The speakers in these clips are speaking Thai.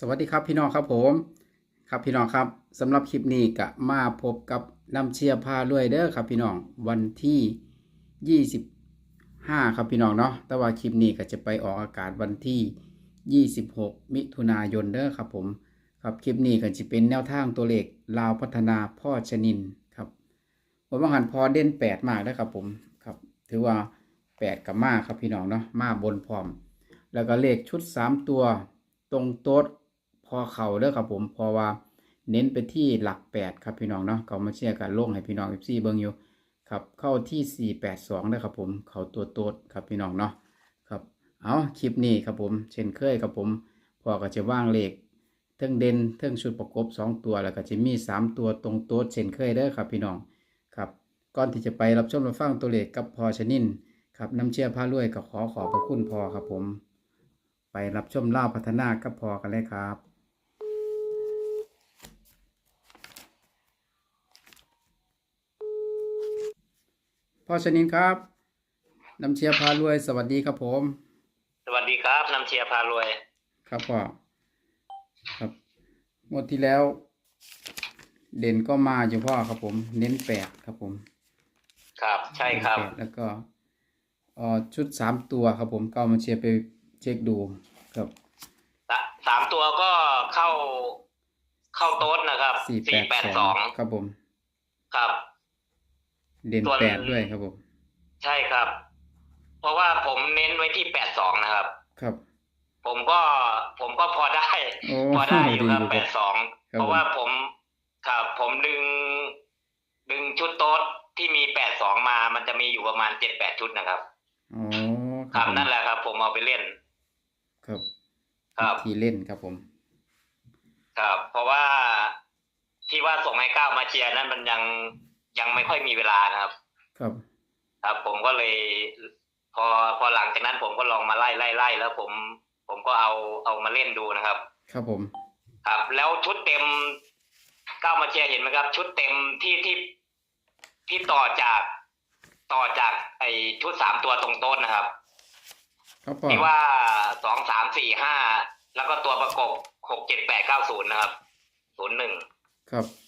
สวัสดีครับพี่น้องครับผมครับพี่น้องครับสำหรับคลิปนี้ก็มาพบกับน้ำเชียร์พารวยเด้อครับพี่น้องวันที่ 25 ครับพี่น้องเนาะแต่ว่าคลิปนี้ก็จะไปออกอากาศวันที่ 26 มิถุนายนเด้อครับผมครับคลิปนี้ก็จะเป็นแนวทางตัวเลขลาวพัฒนาพ่อชนินครับผมว่าหันพอเด่น 8 มากนะครับผมครับถือว่า 8 กับมาครับพี่น้องเนาะมาบนพร้อม แล้วก็เลขชุด 3 ตัวตรงโต๊ด พอเข่าเด้อครับผมพอว่าเน้นไปที่หลัก 8 ครับพี่น้องเนาะเขามาเชียร์กันลงให้พี่น้อง14เบิ่งอยู่ครับเข้าที่ 482เด้อครับผมเขาตัวโตดครับพี่น้องเนาะครับเอาคลิปนี้ครับผมเช่นเคยครับผมพอก็จะว่างเลขเทิงเด่นเทิงชุดประกบ 2 ตัวแล้วก็จะมี 3 ตัวตรงโต๊ดเช่นเคยเด้อครับพี่น้องครับก่อนที่จะไปรับชมรับฟังตัวเลขกับพอชนินครับน้ำเชื่อผ้ารวยก็ขอขอบพระคุณพอครับผม ไปรับชมเล่าพัฒนากับพอกันเลยครับ พ่อชนินครับน้ำเชียร์พารวย สวัสดีครับผม สวัสดีครับนำเชียร์พารวย ครับพ่อครับงวดที่แล้ว เด่นก็มาอยู่พ่อครับผม เน้นแปดครับผม ครับใช่ครับเน้นแปดแล้วก็เอ่อชุดสามตัวครับผมก็เอามาเชียร์ไปเช็คดูครับสะสามตัวก็เข้าเข้าโต๊ดนะครับสี่แปดสองครับผม ครับ เด่นส่วนแปดด้วยครับผม ใช่ครับ เพราะว่าผมเน้นไว้ที่แปดสองนะครับ ครับ ผมก็ผมก็พอได้โอ้พอได้อยู่ครับดีแปดสองครับเพราะว่าผมครับผมดึง ดึงชุดโต๊ดที่มีแปดสองมา มันจะมีอยู่ประมาณเจ็ดแปดชุดนะครับอ๋อครับผมนั่นแหละครับ ผมเอาไปเล่น ครับ ครับทีเล่นครับผม ครับ เพราะว่าที่ว่าส่งให้ก้าวมาเชียร์นั้นมันยัง ยังไม่ค่อยมีเวลานะครับ ครับ ครับ ผมก็เลย พอพอหลังจากนั้นผมก็ลองมาไล่ไล่ไล่แล้วผม ผมก็เอาเอามาเล่นดูนะครับ ครับผม ครับ แล้วชุดเต็มก้าวมาเชียร์เห็นไหมครับ ชุดเต็มที่ที่ที่ต่อจากต่อจากไอชุดสามตัวตรงโต๊ะนะครับ ครับพ่อที่ว่าสองสามสี่ห้าแล้วก็ตัวประกบหกเจ็ดแปดเก้าศูนย์นะครับศูนย์หนึ่งครับครับนั้นก็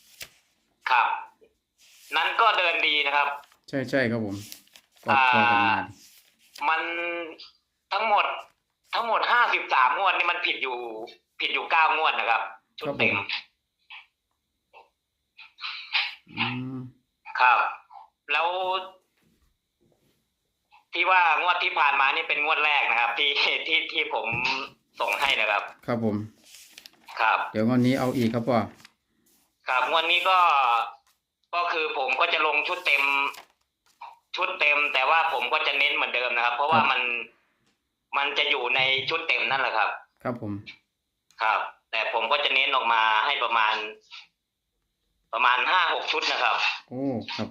เดินดีนะครับ ใช่ใช่ครับผมกอดอ่าคอกันมามันทั้งหมดทั้งหมดห้าสิบสามงวดนี่มันผิดอยู่ ผิดอยู่เก้างวดนะครับ ชุดเต็มอืมครับ แล้ว ที่ว่างวดที่ผ่านมานี่เป็นงวดแรกนะครับ ที่ที่ที่ผมส่งให้นะครับ ครับผม ครับ เดี๋ยววันนี้เอาอีกครับพ่อครับงวดนี้ก็ ก็คือผมก็จะลงชุดเต็ม ชุดเต็ม แต่ว่าผมก็จะเน้นเหมือนเดิมนะครับ เพราะว่ามันมันจะอยู่ในชุดเต็มนั่นแหละครับ ครับผม ครับ แต่ผมก็จะเน้นออกมาให้ประมาณ ประมาณห้าหกชุดนะครับ โอ้ครับ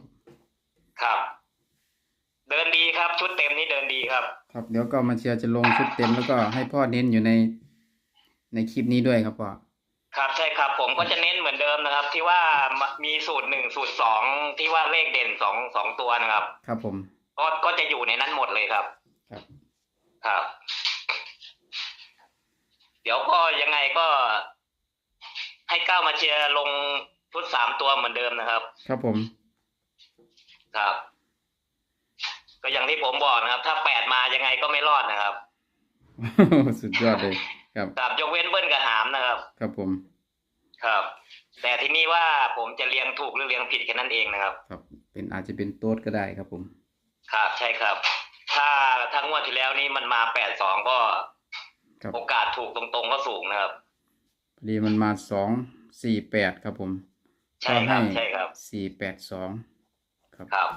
ครับ เดินดีครับ ชุดเต็มนี่เดินดีครับ ครับ เดี๋ยวก็มาเชียร์จะลงชุดเต็มแล้วก็ให้พ่อเน้นอยู่ในในคลิปนี้ด้วยครับพ่อ ครับใช่ครับผมก็จะเน้นเหมือนเดิมนะครับ ที่ว่ามีสูตรหนึ่งสูตรสองที่ว่าเลขเด่นสองสองตัวนะครับ ครับผม ก็ก็จะอยู่ในนั้นหมดเลยครับ ครับครับ เดี๋ยวก็ยังไงก็ ให้ก้าวมาเชียร์ลงชุดสามตัวเหมือนเดิมนะครับ ครับผม ครับ ก็อย่างที่ผมบอกนะครับ ถ้าแปดมายังไงก็ไม่รอดนะครับสุดยอดเลย ครับครับยกเว้นเบิ้ลกับหามนะครับ ครับผม ครับ แต่ที่นี่ว่าผมจะเลี้ยงถูกหรือเลี้ยงผิดแค่นั้นเองนะครับ ครับ เป็นอาจจะเป็นโต๊ดก็ได้ครับผม ครับใช่ครับ ถ้าทั้งงวดที่แล้วนี้มันมาแปดสองก็ครับโอกาสถูกตรงๆก็สูงนะครับพอดีมันมาสองสี่แปดครับผมใช่ครับใช่ครับสี่แปดสองครับครับ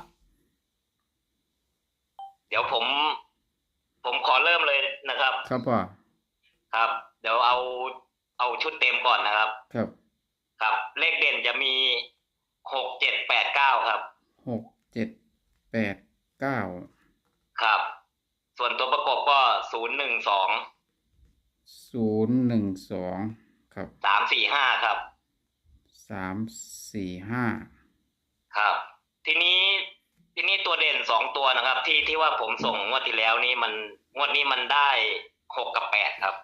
เดี๋ยวผม ผมขอเริ่มเลยนะครับ ครับพ่อ ครับ เดี๋ยวเอาเอาชุดเต็มก่อนนะครับ ครับ ครับ เลขเด่นจะมีหกเจ็ดแปดเก้าครับหกเจ็ดแปดเก้าครับ ส่วนตัวประกบก็ศูนย์หนึ่งสองศูนย์หนึ่งสองครับสามสี่ห้าครับสามสี่ห้าครับ ทีนี้ทีนี้ตัวเด่นสองตัวนะครับ ที่ที่ว่าผมส่งงวดที่แล้วนี่มันงวดนี้มันได้หกกับแปดครับ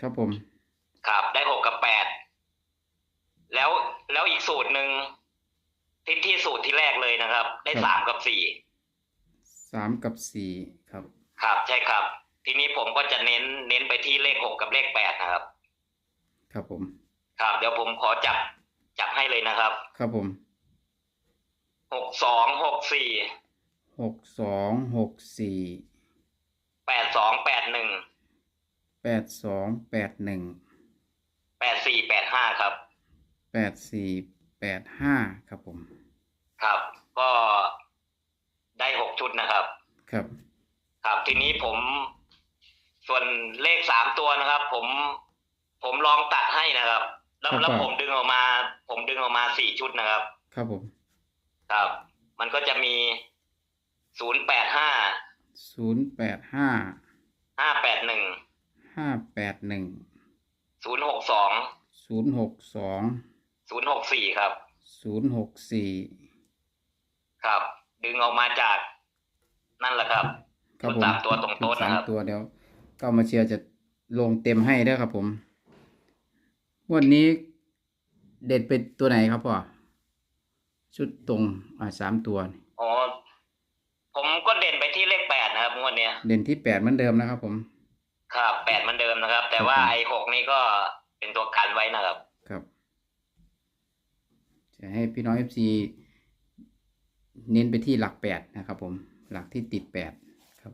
ครับผม ครับ ได้กับแปดแล้วแล้วอีกสูตรหนึ่งที่ที่สูตรที่แรกเลยนะครับ ได้สามกับสี่สามกับสี่ครับ ครับ ใช่ครับ ทีนี้ผมก็จะเน้นเน้นไปที่เลขหกกับเลขแปดนะครับ ครับผม ครับ เดี๋ยวผมขอจับจับให้เลยนะครับครับผมหกสองหกสี่หกสองหกสี่แปดสองแปดหนึ่ง แปดสองแปดหนึ่งแปดสี่แปดห้าครับ แปดสี่แปดห้าครับผม ครับ ก็ได้หกชุดนะครับ ครับ ครับทีนี้ผมส่วนเลขสามตัวนะครับ ผมผมลองตัดให้นะครับ แล้วแล้วผมดึงออกมา ผมดึงออกมาสี่ชุดนะครับ ครับผมครับ มันก็จะมีศูนย์แปดห้าศูนย์แปดห้าห้าแปดหนึ่ง ห้าแปดหนึ่งศูนย์หกสองศูนย์หกสองศูนย์หกสี่ครับศูนย์หกสี่ครับ ดึงออกมาจากนั่นแหละครับครับชุดผมสามตัวตรงโต๊ะชุดสามนะครับตัวเดี๋ยวก็มาเชียร์จะลงเต็มให้เด้อครับผม วันนี้เด็ดเป็นตัวไหนครับพ่อชุดตรงอ่าสามตัวนี่อ๋อผมก็เด่นไปที่เลขแปดนะครับงวดเนี้ย เด่นที่แปดเหมือนเดิมนะครับผม ครับแปดเหมือนเดิมนะครับ แต่ครับว่าผมไอ้หกนี่ก็เป็นตัวกันไว้นะครับ ครับ จะให้พี่น้องเอฟซีเน้นไปที่หลักแปดนะครับ ผม หลักที่ติดแปดครับ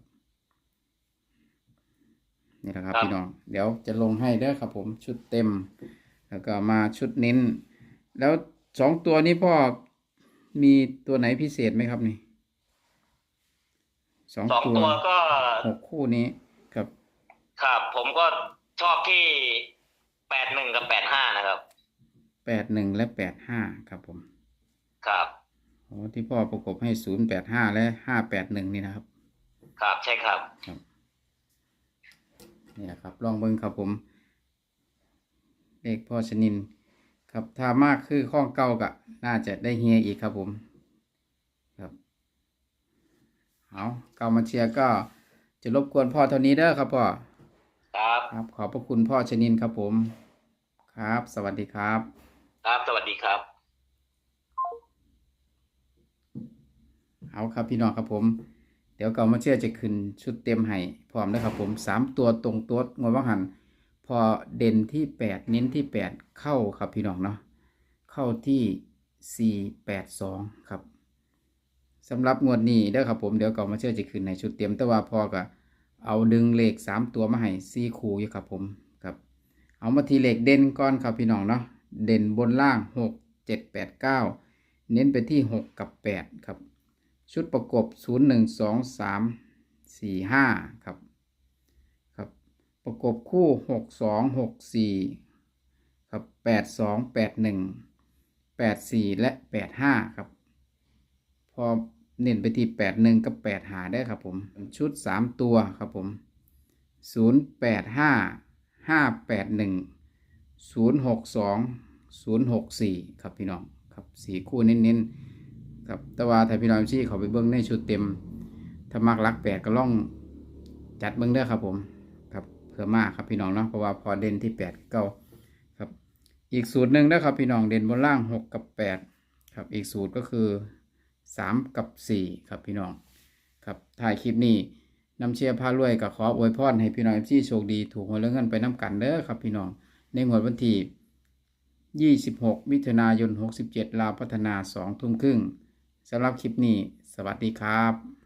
นี่แหละครับครับ พี่น้อง เดี๋ยวจะลงให้เด้อครับ ผมชุดเต็ม แล้วก็มาชุดเน้น แล้วสองตัวนี้พ่อมีตัวไหนพิเศษไหมครับนี่สองสองตัวตัวก็หกคู่นี้ ครับครับ ผมก็ชอบที่แปดหนึ่งกับแปดห้านะครับแปดหนึ่งและแปดห้าครับผมครับโอ้ที่พ่อประกบให้ศูนย์แปดห้าและห้าแปดหนึ่งนี่นะครับ ครับใช่ครับครับนี่แหละครับ ลองเบิ้งครับผมเลขพ่อชนิน ครับถ้ามากคือข้องเก่ากะน่าจะได้เฮียอีกครับผม ครับเอาเก่ามาเชียร์ก็จะรบกวนพ่อเท่านี้เด้อครับพ่อ ครับ ครับ ขอบพระคุณพ่อชนินครับผม ครับ สวัสดีครับ ครับ สวัสดีครับ เอาครับพี่น้องครับผม เดี๋ยวเก่ามาเชื่อจะขึ้นชุดเต็มให้พร้อมแล้วครับผมสามตัวตรงตัวงวดว่างหัน พอเด่นที่แปดเน้นที่แปดเข้าครับพี่น้องเนาะ เข้าที่สี่แปดสองครับสำหรับงวดนี้เด้อครับผมเดี๋ยวเก่ามาเชื่อจะขึ้นในชุดเต็มแต่ว่าพอก็ เอาดึงเลขสามตัวมาให้สี่คูอยู่ครับผมครับเอามาทีเลขเด่นก่อนครับพี่น้องเนาะเด่นบนล่างหกเจ็ดแปดเก้าเน้นไปที่หกกับแปดครับ ชุดประกบ0 1 2 3 4 5ครับครับ ประกบคู่6 2 6 4ครับ8 2 8 1 8 4และ8 5ครับ พอ เน้นไปที่8 1กับ8หาได้ครับผมชุด3ตัวครับผม0 8 5 5 8 1 0 6 2 0 6 4ครับพี่น้องครับสี่คู่เน้นๆครับแต่ว่าถ้าพี่น้องที่เขาไปเบิ้งในชุดเต็มถ้ามักรักแปดก็ล่องจัดเบิ้งเด้อครับผมครับเพื่อมากครับพี่น้องเนาะเพราะว่าพอเด่นที่แปดเก้าครับอีกสูตรหนึ่งนะครับพี่น้องเด่นบนล่างหกกับแปดครับอีกสูตรก็คือ สามกับสี่ครับพี่น้อง ครับถ่ายคลิปนี้นำเชียร์พารวยกับขออวยพรให้พี่น้องที่โชคดีถูกหวยแลเงินไปน้ำกันเด้อครับพี่น้อง ในงวดวันที่ 26 มิถุนายน 67 ลาวพัฒนา 2 ทุ่มครึ่งสำหรับคลิปนี้ สวัสดีครับ